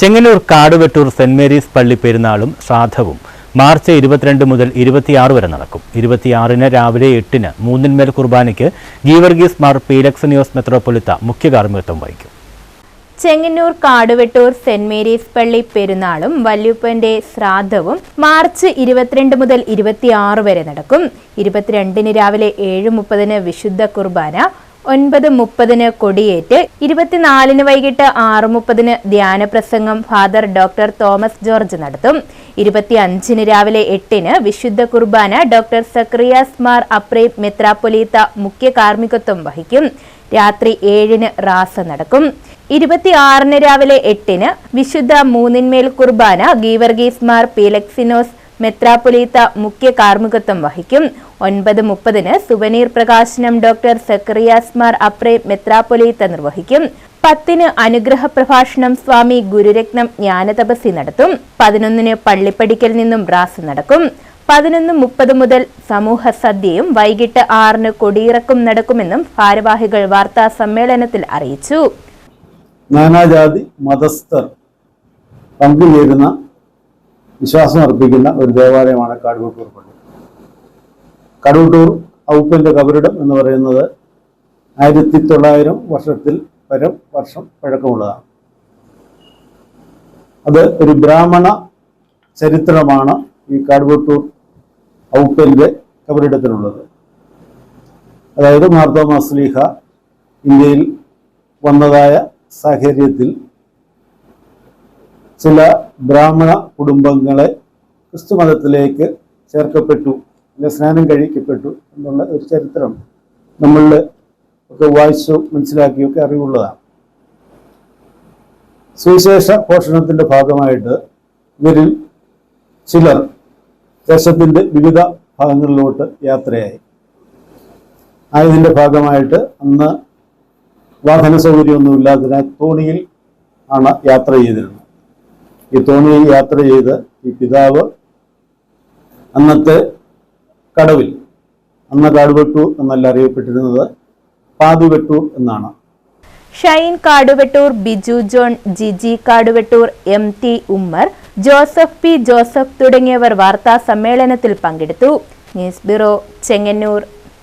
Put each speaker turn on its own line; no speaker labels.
Chengannur Kaduvettoor saint Mary's പള്ളി പെരുന്നാളും ശ്രാദ്ധവും March ഇരുപത്തിരണ്ട് മുതൽ ഇരുപത്തിയാറ് വരെ നടക്കും. ഇരുപത്തിയാറിന് രാവിലെ എട്ടിന് മൂന്നിന്മേൽ കുർബാനയ്ക്ക് ഗീവർഗീസ് മാർ പീലക്സനിയോസ് മെത്രോപൊലിത്ത മുഖ്യകാർമ്മികത്വം വഹിക്കും.
ചെങ്ങന്നൂർ കാടുവെട്ടൂർ സെന്റ് മേരീസ് പള്ളി പെരുന്നാളും വല്യുപ്പന്റെ ശ്രാദ്ധവും മാർച്ച് ഇരുപത്തിരണ്ട് മുതൽ ഇരുപത്തിയാറ് വരെ നടക്കും. ഇരുപത്തിരണ്ടിന് രാവിലെ ഏഴ് മുപ്പതിന് വിശുദ്ധ കുർബാന ഒൻപത് മുപ്പതിന് കൊടിയേറ്റ് ഇരുപത്തിനാലിന് വൈകിട്ട് ആറ് മുപ്പതിന് ധ്യാനപ്രസംഗം ഫാദർ ഡോക്ടർ തോമസ് ജോർജ് നടത്തും. ഇരുപത്തി അഞ്ചിന് രാവിലെ എട്ടിന് വിശുദ്ധ കുർബാന ഡോക്ടർ സക്രിയാസ് മാർ അപ്രീം മെത്രാപ്പൊലീത്ത മുഖ്യ കാർമ്മികത്വം വഹിക്കും. രാത്രി ഏഴിന് റാസ നടക്കും. ഇരുപത്തിയാറിന് രാവിലെ എട്ടിന് വിശുദ്ധ മൂന്നിന്മേൽ കുർബാന ഗീവർഗീസ് മാർ പീലക്സിനോസ് മെത്രാപ്പൊലീത്ത മുഖ്യ കാർമ്മികത്വം വഹിക്കും. ഒൻപത് മുപ്പതിന് സുവനീർ പ്രകാശനം ഡോക്ടർ സക്കറിയാസ് അപ്രേ മെത്രാപ്പൊലീത്ത നിർവഹിക്കും. പത്തിന് അനുഗ്രഹ പ്രഭാഷണം സ്വാമി ഗുരുരത്നം ജ്ഞാനതപസി നടത്തും. പതിനൊന്നിന് പള്ളിപ്പടിക്കൽ നിന്നും റാസ് നടക്കും. പതിനൊന്ന് മുപ്പത് മുതൽ സമൂഹ സദ്യയും വൈകിട്ട് ആറിന് കൊടിയിറക്കും നടക്കുമെന്നും ഭാരവാഹികൾ വാർത്താ സമ്മേളനത്തിൽ അറിയിച്ചു.
നാനാജാതി മതസ്ഥർ പങ്കുചേരുന്ന വിശ്വാസം അർപ്പിക്കുന്ന ഒരു ദേവാലയമാണ് കാടുവട്ടൂർ പള്ളി. കടുവട്ടൂർ ഔപ്പന്റെ കബറിടം എന്ന് പറയുന്നത് ആയിരത്തി തൊള്ളായിരം വർഷത്തിൽ പരം വർഷം പഴക്കമുള്ളതാണ്. അത് ഒരു ബ്രാഹ്മണ ചരിത്രമാണ് ഈ കാടുവട്ടൂർ ഔപ്പന്റെ കബറിടത്തിനുള്ളത് അതായത് മാർത്തോമാ സ്ലീഹ ഇന്ത്യയിൽ വന്നതായ സാഹചര്യത്തിൽ ചില ബ്രാഹ്മണ കുടുംബങ്ങളെ ക്രിസ്തു മതത്തിലേക്ക് ചേർക്കപ്പെട്ടു അല്ലെ സ്നാനം കഴിക്കപ്പെട്ടു എന്നുള്ള ഒരു ചരിത്രം നമ്മൾ ഒക്കെ വായിച്ചു മനസ്സിലാക്കിയൊക്കെ അറിവുള്ളതാണ്. സുവിശേഷ പോഷണത്തിന്റെ ഭാഗമായിട്ട് ഇവരിൽ ചിലർ ദേശത്തിന്റെ വിവിധ ഭാഗങ്ങളിലോട്ട് യാത്രയായി. ആയതിന്റെ ഭാഗമായിട്ട് അന്ന് വാഹന സൗകര്യമൊന്നുമില്ലാത്തതിനാൽ തോണിയിൽ ആണ് യാത്ര ചെയ്തിരുന്നത്. ഈ തോണിയിൽ യാത്ര ചെയ്ത് ഈ പിതാവ് അന്നത്തെ കടവിൽ അന്ന് കാടുവെട്ടൂർ എന്നല്ല അറിയപ്പെട്ടിരുന്നത് പാതുവെട്ടൂർ എന്നാണ്.
Shine Kaduvettoor Biju John Giji Kaduvettoor M T Ummer Joseph P Joseph തുടങ്ങിയവർ വാർത്താ സമ്മേളനത്തിൽ പങ്കെടുത്തു. News bureau Chengannur.